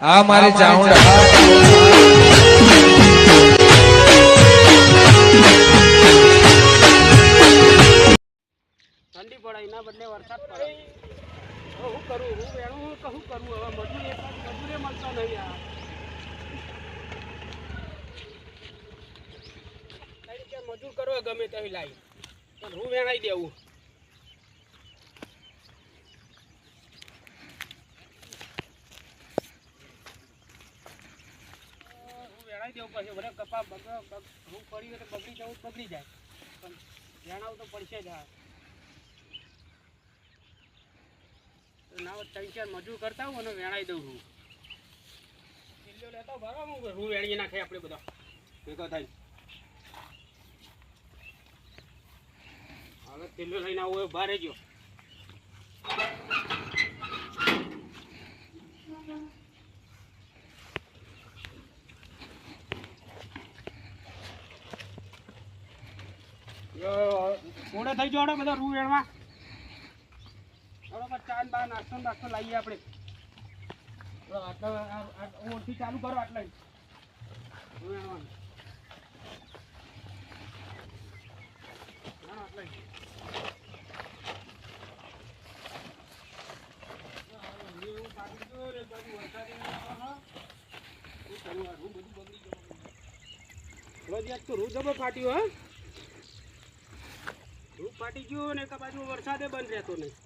આ મારી ઠંડી પડે, એના બદલે વરસાદ પડે. શું કરું? હું કે શું કરું? હવે મજૂર મજૂરે મળતો નહીં મજૂર કરો ગમે તેવી લાવી પણ હું વેણાઈ દેવું હું વેણાઈ દેવું પછી બધા કપા બગડો હું પડી એટલે બગડી જવું બગડી જાય. પણ જણાવું તો પડશે જ હા ના ત્રણ ચાર મજૂર કરતા હું અને વેણાઈ દઉં હું. કિલ્લો લેતો ભરો હું રૂ વેણીએ નાખે આપણે બધા. ભેગો થાય? હવે કિલ્લો લઈને આવું બહાર ગયો મોડે થઈ જોડો બધા રૂ વેણવા બરોબર ચા ને બા નાસ્તો નાસ્તો લાવીએ આપણે ઓળથી ચાલુ કરો આટલા. રૂ વેણવાનું. હા, આટલા જ. એવું પાકી ગયું ને એક તો રૂ જબર ફાટ્યું હા ફાટી ગયું ને એક બાજુ વરસાદે બંધ રહેતો નહીં.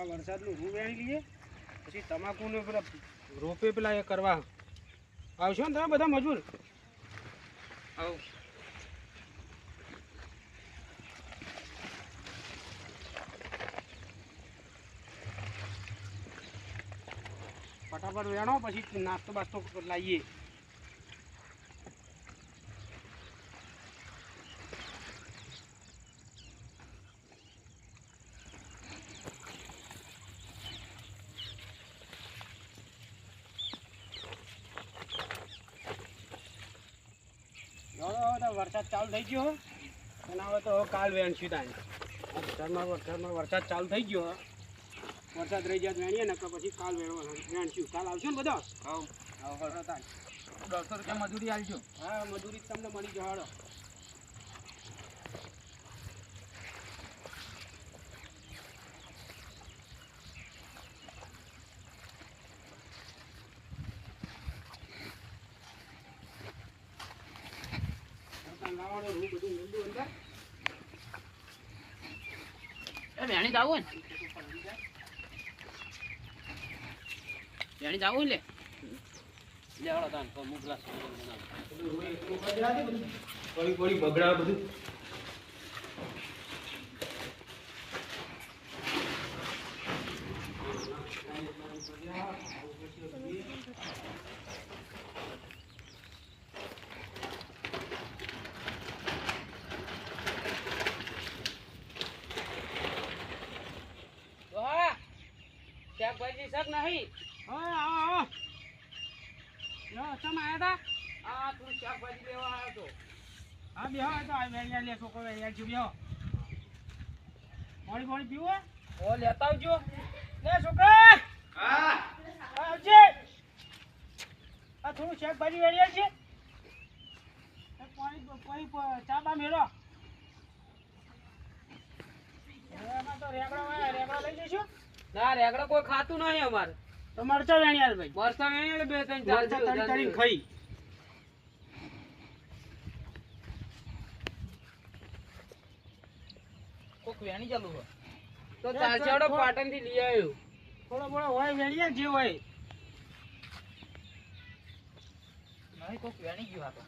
આ વરસાદનું રૂ વેણી લઈએ પછી તમાકુને પેલા રોપે પેલા એ કરવા આવશો ને તમે બધા મજૂર? આવ. ફટાફટ વેણો, પછી નાસ્તો બાસ્તો લાવીએ. વરસાદ ચાલુ થઈ ગયો. અને હવે તો કાલ વેણશું તાણ. વરસાદમાં વરસાદમાં વરસાદ ચાલુ થઈ ગયો વરસાદ રહી જાય વેણીએ ને પછી કાલ વેણશું કાલ આવશો ને બધા? હા હા તાણ દોઢસો રૂપિયા મજૂરી આવજો હા મજૂરી તમને મળી જવાડો. અંદર. વેણી જાવું ને? જાવું લે? લેવાડો તાન મુગલા. બગડા બધું હા શાકભાજી શાક નહીં હા આવો આવો લો તમે આયા હતા આ તું શાકભાજી લેવા આવ્યો તો હા બેહો તો આ વેણિયા લે છોકરો વેણિયા છું બેહો પાણી પાણી પીવું ઓ લેતા આવજો લે છોકરા હા આવજે આ થોડું શાકભાજી વેણિયા છે પાણી પાણી ચા બા મેળો એમાં તો રેગડો રેગડો લઈ જઈશું ના રેગડો કોઈ ખાતું નહીં અમારે. તો મરચા વેણિયાલ ભાઈ. મરચા વેણિયાલ બે ત્રણ ચાર તળી તળીને ખાઈ. કોક વેણી ચાલુ હોય. તો ચાલચાડો પાટણથી લઈ આવ્યો. થોડો બોળો હોય વેણિયા જે હોય. નહીં કોક વેણી ગયો આ તો.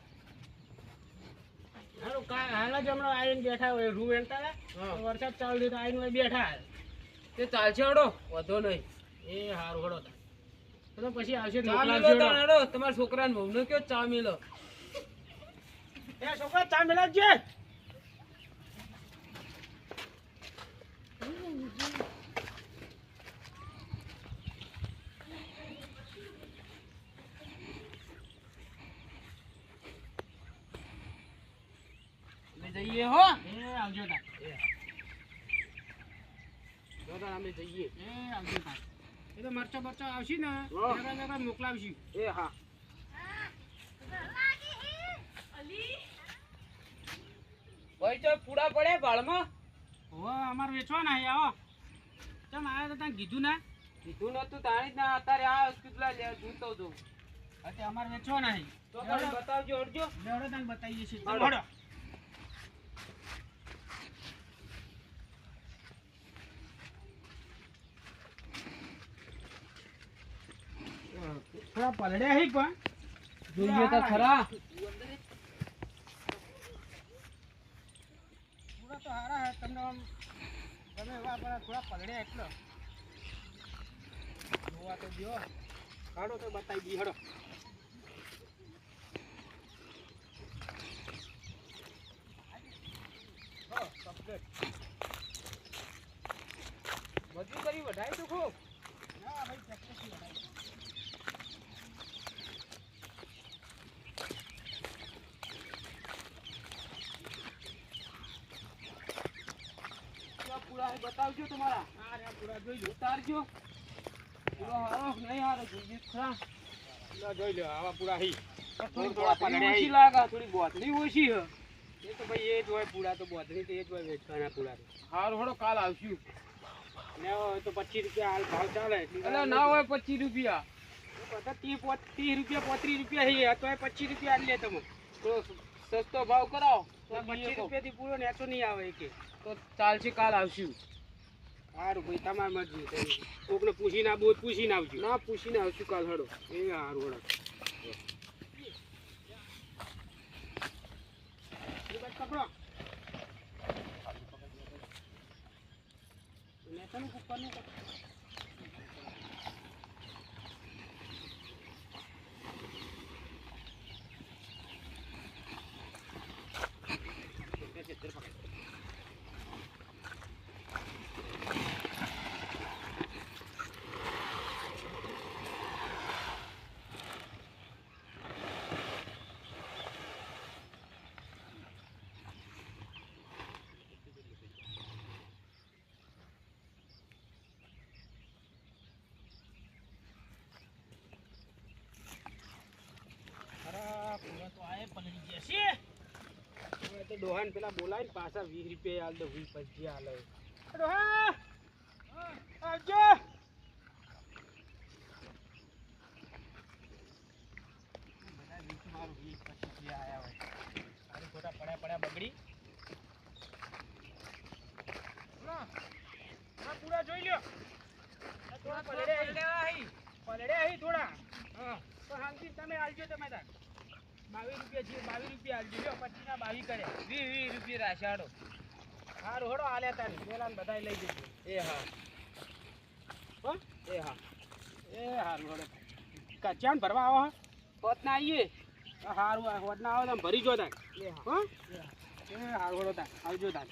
હાલો કા હાલ જ હમણાં આવીને બેઠા હોય રૂ વેણતા હા. વરસાદ ચાલુ તો આવીને હોય બેઠા. તે ચાલશે ચાલચાડો વધો નહીં. એ હારું હડો તમે પછી આવશે. તમારા છોકરાને વહુને કયો ચા મિલો. એ છોકરા ચા મિલાવજે. જઈએ હો. એ આવજો તાર. તાર અમે જઈએ એ આવજો એ તો મરચો બરચો આવશે ને હા. ત્યારે ત્યારે મોકલાવશું એ હા ભાઈ તો પૂડા પડે ભાળમાં હવે અમારે વેચવાના છે આવો ચમ આવ્યા તો કીધું ના કીધું નતું તાણી જ ના અત્યારે આ હોસ્પિટલ લે જોતો હતો અત્યારે અમારે વેચવાના છે તો બતાવજો અડજો. લેવડો તને બતાવીએ છીએ. થોડા પલડ્યા હે પણ. જોઈએ તો ખરા. પૂરા તો સારા છે તમને આમ ગમે એવા પણ થોડા પલડ્યા એટલો. જોવા તો કાઢો તો બતાવી દી હડો હો, બધું કરી વધાય તો ખૂબ. ના ભાઈ થી વધારે. તો પૂડા તમારા. રહ્યા પૂરા જોઈ લો ઉતારજો. પૂરો હારો નહીં હારો જોઈએ તો ખરા જોઈ લો આવા પૂરા હી થોડી બોતલી ઓછી હી. થોડી બોતલી ઓછી હે. એ તો ભાઈ એ જ હોય પૂરા તો બોધરી તો એ જ હોય વેચવાના પૂરા તો. હારું કાલ આવશું. લેવો તો પચીસ રૂપિયા હાલ ભાવ ચાલે. એટલી ના હોય પચીસ રૂપિયા. ત્રીસ રૂપિયા પોત્રીસ રૂપિયા છે તો પચીસ રૂપિયા લે તમે. તો સસ્તો ભાવ કરાવો. તો પચીસ રૂપિયાથી પૂરો નેચો નહીં આવે કે તો ચાલશે કાલ આવશું. સારું ભાઈ તમારી મરજી તમે કોકને પૂછીને આવું પૂછીને આવજો. ના પૂછીને આવશું કાલ હડો એ સારું હડો પકડો ઉપરનું તો ડોહાને પેલા બોલાવીને પાછા વીસ રૂપિયા હાલ દો વીસ પછી હાલે ડોહા! આવજો! ખોટા પડ્યા પડ્યા બગડી. પૂરા જોઈ લ્યો. થોડા પલળ્યા આવી પલળ્યા આવી થોડા. હા. તો શાંતિ તમે આવજો તમે તાર બાવીસ રૂપિયા છે બાવીસ રૂપિયા આલજો લ્યો પચીસ ના બાવીસ કરે. વીસ વીસ રૂપિયા રાશાડો હારું હડો આલ્યા તાર પેલા બધા લઈ જજો. એ હા. હો? એ હા. એ હારું હડો. કચ્યાન ભરવા આવો પોત ના આવીએ હારું આ હોદના આવો તમે ભરી જો તાર. એ હા. એ હારું હડો તાર. આવજો તાર.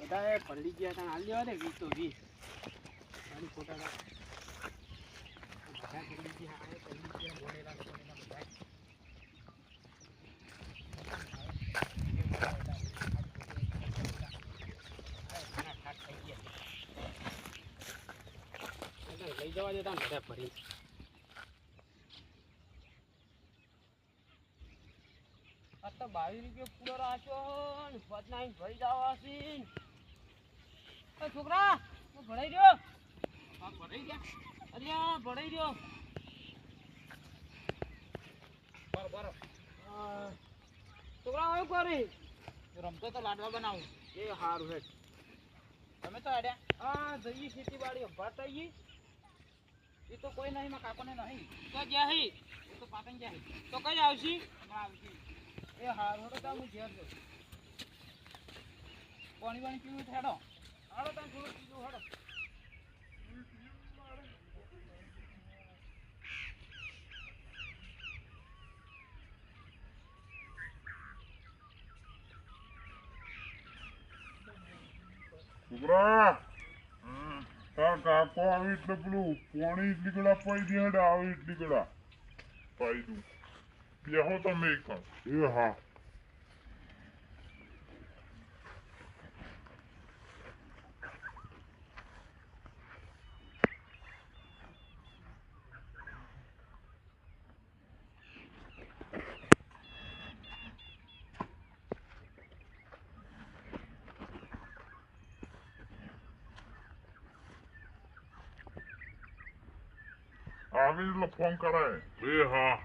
બધા પલળી ગયા તાર. હાલ દેવા દે વીસ તો વીસ. ખોટા તાર બધા પલળી ગયા આ પલળી ગયા બોલેલા બોલેલા બધા લઈ જવા દેતા ને બધા ભરી બાવીસ રૂપિયા પૂરો રાખ્યો છોકરા, તું ભરાઈ રહ્યો આ, ભરાઈ ગયા રહ્યો બરો. બરો છોકરા, હવે કરી? રમતો તો લાડવા બનાવું. એ હારું હેડ. તમે તો અડ્યા હા જઈએ ખેતીવાડી ભરત આવીએ એ તો કોઈ નહીં કાકો ને નહીં. તો જ્યાં એ તો પાટણ જ્યાં તો કઈ આવશી? આવશી. એ હારો તો હું ઘેર જઉં પાણી પાણી પીવું હેડો. હાડો તમે થોડું પીવું હેડો. છોકરા તાર કાકો આવી એટલે પેલું પોણી ઇડલી ગળા પાઈ દે આવી ઇડલી ગળા. પાઈ દઉં. બેહો તમે એક એ હા. આવે ફોન કરાય. એ હા.